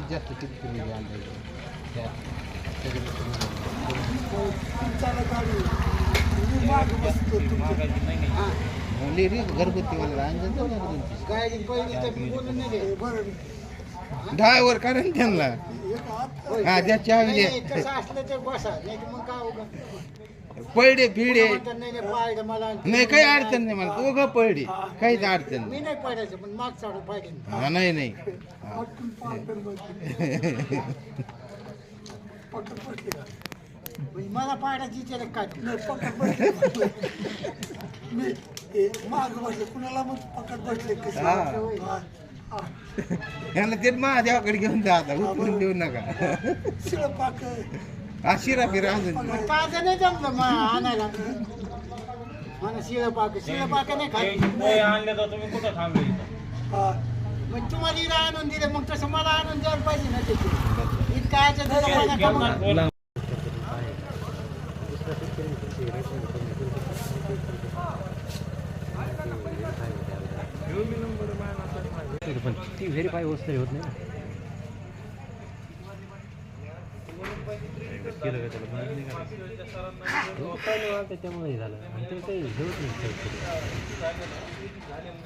जास्तीत जास्त किती तुम्ही घ्या अंदाजे? घरगुती पहिली तर ड्रायव्हर कारण त्यांना. हा ज्या चहा पळडे म्हणतात, नाही नाही पाहिजे मला नाही काही अडचण नाही मला दोघं पळडे. काहीच अडचण मी नाही. नाही पाडायचं पण माग चाडू पाहिजे. हा नाही नाही. म्हणजे मला पाडायची त्याला काय? माग बसले कुणाला मग पकड बसले कसे हा. यांना ते महादेवाकडे घेऊन जा आता उतरून देऊ नका. शिळ पाक. शिरा फिरा अजून. ताजं नाही जमलं मग आणायला मला शिळ पाक शिळ पाक नाही खात आणले तर तुम्ही कुठं थांबले मग तुम्हाला इथं आणून दिले मग तसं मला आणून द्यायला पाहिजे ना त्याचे इतका याच्यात दिलं पण ती व्हेरीफाय होत तरी होत नाही. केलं का त्याला? बंद नाही त्याच्यामुळे झालं. आणि ते काही हे नाही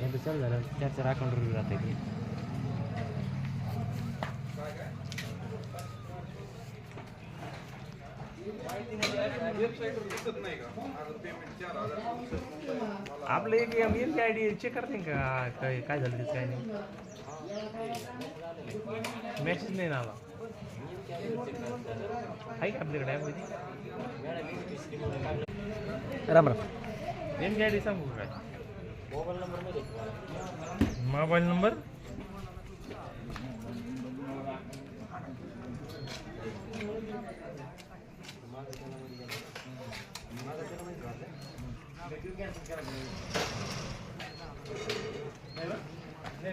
काही चालू झालं. त्याचं चार अकाउंटवर जाते ते. आपलं एक M L I D check करते का? काय काय झालं ते? काय नाही. मेसेज नाही ना आला. आहे का आपल्याकडे ॲपमध्ये Ram Ram. M I D सांगू का काय? Mobile number? मोबाईल नंबर नाही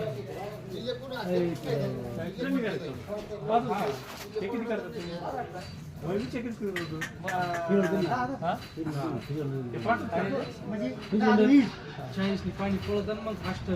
हे कुठं चाळीसनी पाणी पळत मग फास्ट.